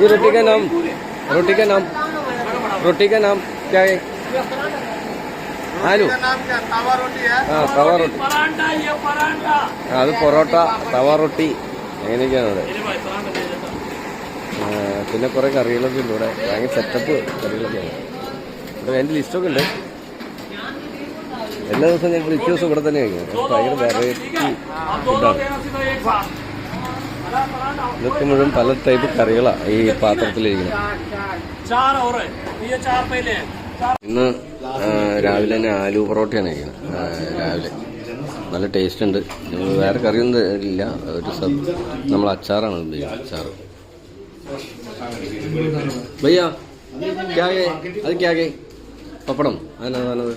ये रोटी का नाम रोटी का नाम रोटी का नाम क्या है ആലു नाम क्या तावा रोटी है ആ തവ റൊട്ടി परांठा ये परांठा ആ, അത് പൊറോട്ട തവ റൊട്ടി അങ്ങനെയൊക്കെയാണ് ഇവിടെ ആ, പിന്നെ കുറെ കറികളൊക്കെ ഉണ്ട് ഇവിടെ ഭയങ്കര സെറ്റപ്പ് കറികളൊക്കെയാണ് ഇവിടെ അതിൻ്റെ ലിസ്റ്റൊക്കെ ഉണ്ട് എല്ലാ ദിവസവും ഞാൻ മിക്ക ദിവസം ഇവിടെ തന്നെ കഴിക്കും ഭയങ്കര വെറൈറ്റി अब दो ഫുഡാണ് ഇതൊക്കെ മുഴുവൻ പല ടൈപ്പ് കറികളാണ് ഈ പാത്രത്തിലിരിക്കുന്നത്. ഇന്ന് രാവിലെ തന്നെ ആലു പൊറോട്ടയാണ് കഴിക്കുന്നത്. രാവിലെ. നല്ല ടേസ്റ്റ് ഉണ്ട്. വേറെ കറിയൊന്നും ഇല്ല. ഒരു സബ് നമ്മൾ അച്ചാറാണ് ഉപയോഗിക്കുന്നത് അച്ചാർ ഭയ്യാ ക്യാകെ അത് ക്യാഗേ പപ്പടം. അതിനത്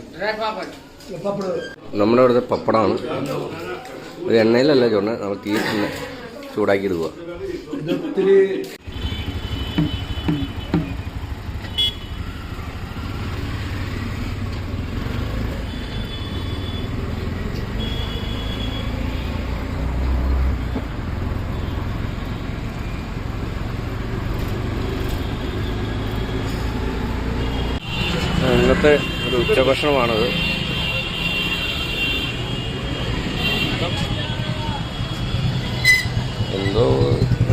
നമ്മുടെ അവിടുത്തെ പപ്പടമാണ്. ഒരു എണ്ണയിലല്ല ചോറിന് നമ്മൾ തീറ്റിന്റെ ചൂടാക്കി ഇടുക ഇന്നത്തെ ഒരു ഉച്ചഭക്ഷണമാണത്.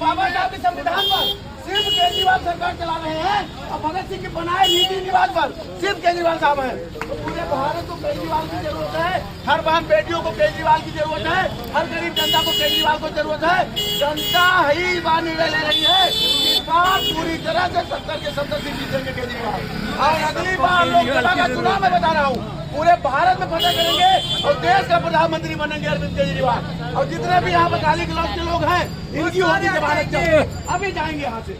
बाबा साहब के संविधान पर सिर्फ़ केजरीवाल सरकार चला रहे हैं और भगत सिंह के बनाए नीति निवास पर सिर्फ़ केजरीवाल साहब हैं। तो पूरे भारत को केजरीवाल की ज़रूरत है। हर बहन बेटियों को केजरीवाल की ज़रूरत है। हर गरीब जनता को केजरीवाल को ज़रूरत है। जनता ही बार निर्णय ले रही है। इस पूरी तरह से सत्तर के सत्तर सीट जीतेंगे केजरीवाल। और अगली बार लोकसभा का चुनाव मैं बता रहा हूँ। पूरे भारत में फतह करेंगे और देश का प्रधानमंत्री बनेंगे अरविंद केजरीवाल। और जितने भी यहाँ गाली गलौज के लोग हैं इनकी होगी जमानत चाहिए। अभी जाएँगे यहाँ से।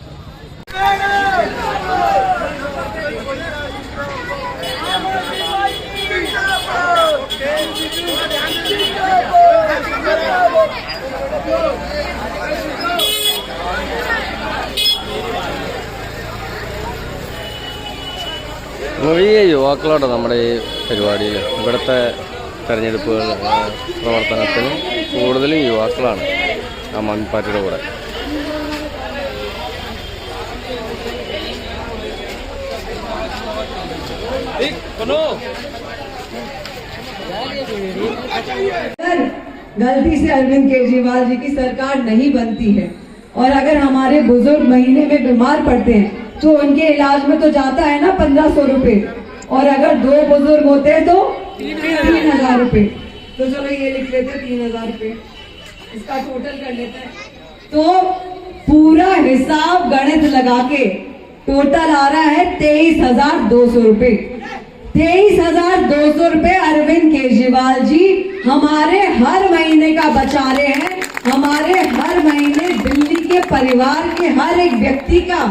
വലിയ യുവാക്കളാണ് നമ്മുടെ ഈ പരിപാടിയിൽ ഇവിടുത്തെ തെരഞ്ഞെടുപ്പുകൾ ആ, പ്രവർത്തനത്തിന് കൂടുതലും യുവാക്കളാണ് ആ മൺപാർട്ടിയുടെ കൂടെ बनो अगर गलती से अरविंद केजरीवाल जी की सरकार नहीं बनती है और अगर हमारे बुजुर्ग महीने में बीमार पड़ते हैं तो उनके इलाज में तो जाता है ना पंद्रह सौ रुपये और अगर दो बुज़ुर्ग होते हैं तो तीन हज़ार रुपये तो चलो ये लिख लेते हैं, तीन हज़ार रुपये इसका टोटल कर लेते हैं। तो पूरा हिसाब गणित लगा के टोटल आ रहा है तेईस हज़ार दो सौ रुपये तेईस हज़ार दो सौ रुपये अरविंद केजरीवाल जी, हमारे हर महीने का बचा रहे हैं। हमारे हर महीने दिल्ली के परिवार के हर एक व्यक्ति का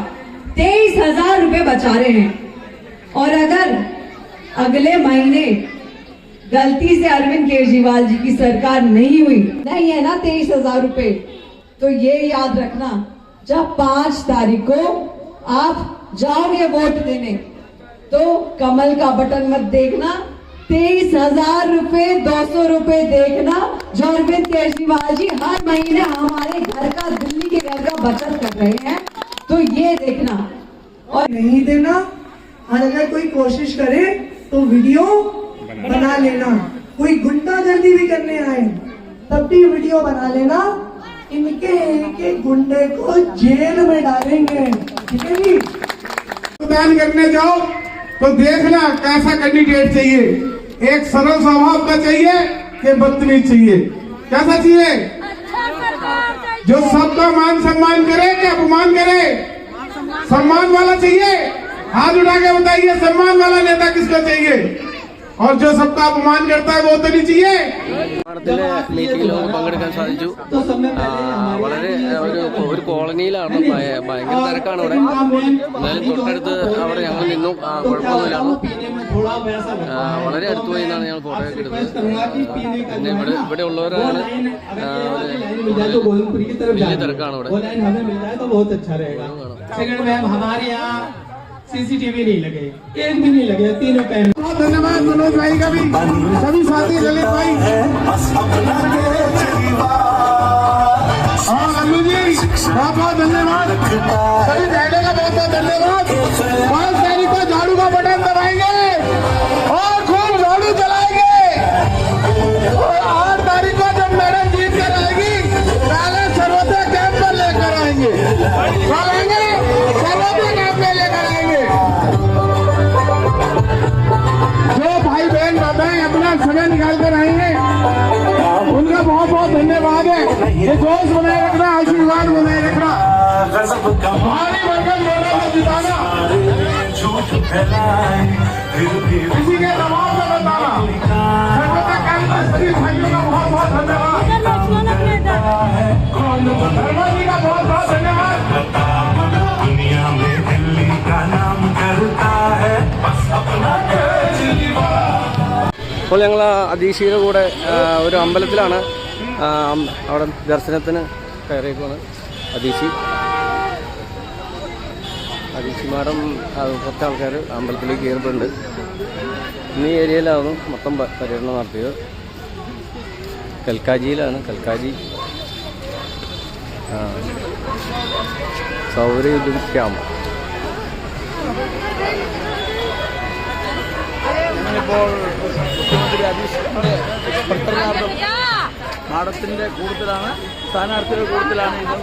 तेईस हज़ार रुपये बचा रहे हैं। और अगर अगले महीने गलती से अरविंद केजरीवाल जी की सरकार नहीं हुई, नहीं है ना तेईस हज़ार रुपये तो ये याद रखना, जब पाँच तारीख को आप जाओगे वोट देने तो कमल का बटन मत देखना, तेईस हज़ार रूपए, दो सौ रूपए देखना, जो अरविंद केजरीवाल जी हर महीने हमारे घर का, दिल्ली के घर का बचत कर रहे हैं। तो ये देखना। और नहीं देना और अगर कोई कोशिश करे तो वीडियो बना लेना। कोई गुंडागर्दी भी करने आए तब भी वीडियो बना लेना। इनके एक एक गुंडे को जेल में डालेंगे। ठीक है जी? मतदान करने जाओ तो देखना कैसा कैंडिडेट चाहिए। एक सरल स्वभाव का चाहिए कि बदतमीज चाहिए। कैसा चाहिए? जो सबका मान सम्मान करे सम्मान वाला चाहिए। हाथ उठा के बताइए सम्मान वाला नेता किसको चाहिए? और जो सबका अपमान करता है वो तो नहीं चाहिए മാഡത്തിന്റെ മീറ്റിംഗിൽ നമുക്ക് പങ്കെടുക്കാൻ സാധിച്ചു ആ, വളരെ ഒരു ഒരു കോളനിയിലാണ് ഭയ- ഭയങ്കര തിരക്കാണ് ഇവിടെ എന്നാലും തൊട്ടടുത്ത് അവിടെ ഞങ്ങൾ നിന്നു ആ, കുഴപ്പമൊന്നുമില്ല ആ, വളരെ അടുത്ത് പോയി എന്നാണ് ഞങ്ങൾ ഫോട്ടോ ഒക്കെ എടുത്തത് പിന്നെ ഇവിടെ ഇവിടെ ഉള്ളവരാണ് ആ, ഒരു വലിയ തിരക്കാണ് ഇവിടെ वो सीसीटीवी नहीं लगे एक भी नहीं लगे, तीनों कैमरे बहुत धन्यवाद मनोज भाई का भी। सभी साथी ललित भाई। हाँ अल्लू जी बहुत बहुत धन्यवाद। सभी बहनों का बहुत बहुत धन्यवाद। धन्यवाद है ये जोश बनाए रखना आशीर्वाद बनाए रखना भारी भरकम वोटों से जिताना किसी के दबाव में बताना सर्वोदय कैंप में सभी भाइयों का बहुत बहुत धन्यवाद धर्मा जी का बहुत बहुत धन्यवाद दुनिया में दिल्ली का नाम करता है बस अपना ഇപ്പോൾ ഞങ്ങൾ അതീശിയുടെ കൂടെ ആ, ഒരു അമ്പലത്തിലാണ് ആ, അം- അവിടെ ദർശനത്തിന് കയറിയേക്കാണ് അതീശി. അതീശി മാഡം കുറച്ച് ആൾക്കാർ അമ്പലത്തിലേക്ക് കയറിയിട്ടുണ്ട്. ഇന്ന് ഈ ഏരിയയിലാണ് മൊത്തം പര്യടനം നടത്തിയത്. കൽക്കാജിയിലാണ്. കൽക്കാജി. ആ, സൗരയുദ്ധ ക്യാമ്പ് മാഡത്തിന്റെ കൂടുതലാണ് സ്ഥാനാർത്ഥികൾ കൂടുതലാണ് ഇത്.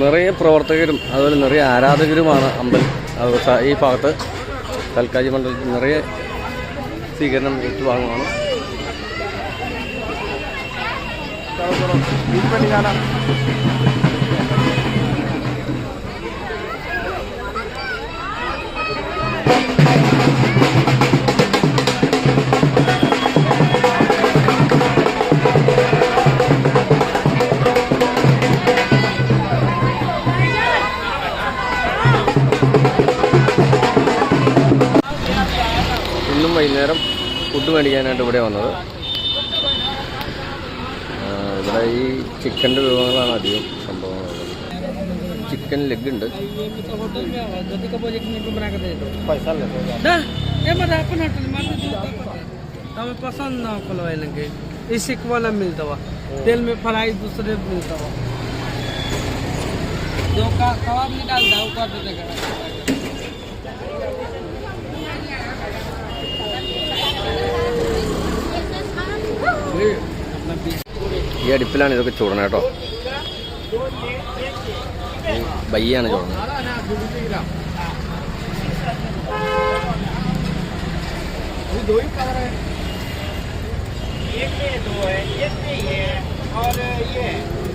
നിറയെ പ്രവർത്തകരും അതുപോലെ നിറയെ ആരാധകരുമാണ് അമ്പൽ ഈ ഭാഗത്ത് കൽക്കാജി മണ്ഡലത്തിൽ നിറയെ സ്വീകരണം ഏറ്റുവാങ്ങുവാണ്. ഇന്നും വൈകുന്നേരം ഫുഡ് മേടിക്കാനായിട്ട് ഇവിടെ വന്നത് ആ, ഇവിടെ ഈ ചിക്കൻ്റെ വിഭവങ്ങളാണ് അധികം സംഭവങ്ങളുള്ളത് ചിക്കൻ ലെഗ് ഉണ്ട് हमें पसंद ना खोलवाए लगे इसी को वाला मिलता हुआ तेल में फ्राई दूसरे मिलता हुआ जो का कबाब निकालता है वो कर देगा ഈ അടുപ്പിലാണ് ഇതൊക്കെ ചൂടണം കേട്ടോ ഈ ബയ്യാണ് ചൂടണം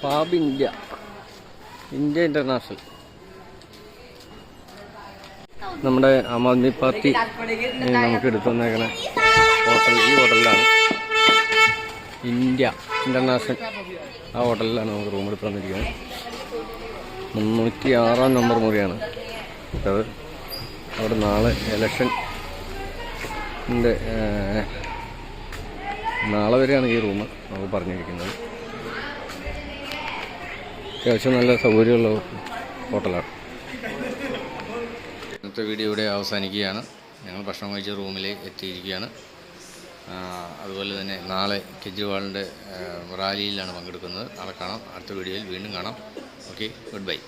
ഫാബ് ഇന്ത്യ. India international. നമ്മുടെ ആം ആദ്മി പാർട്ടി നമുക്ക് എടുത്തു വന്നേക്കണ ഹോട്ടൽ ഈ ഹോട്ടലിലാണ്. India international. ആ ഹോട്ടലിലാണ് നമുക്ക് റൂം എടുത്തു വന്നിരിക്കുന്നത് മുന്നൂറ്റി ആറാം നമ്പർ മുറിയാണ്. അത് അവിടെ നാളെ ഇലക്ഷൻ നാളെ വരെയാണ് ഈ റൂം നമുക്ക് പറഞ്ഞിരിക്കുന്നത്. അത്യാവശ്യം നല്ല സൗകര്യമുള്ള ഹോട്ടലാണ്. ഇന്നത്തെ വീഡിയോ ഇവിടെ അവസാനിക്കുകയാണ്. ഞങ്ങൾ ഭക്ഷണം കഴിച്ച റൂമിൽ എത്തിയിരിക്കുകയാണ്. അതുപോലെ തന്നെ നാളെ കെജ്രിവാളിന്റെ റാലിയിലാണ് പങ്കെടുക്കുന്നത്. നാളെ കാണാം. അടുത്ത വീഡിയോയിൽ വീണ്ടും കാണാം. Okay good bye.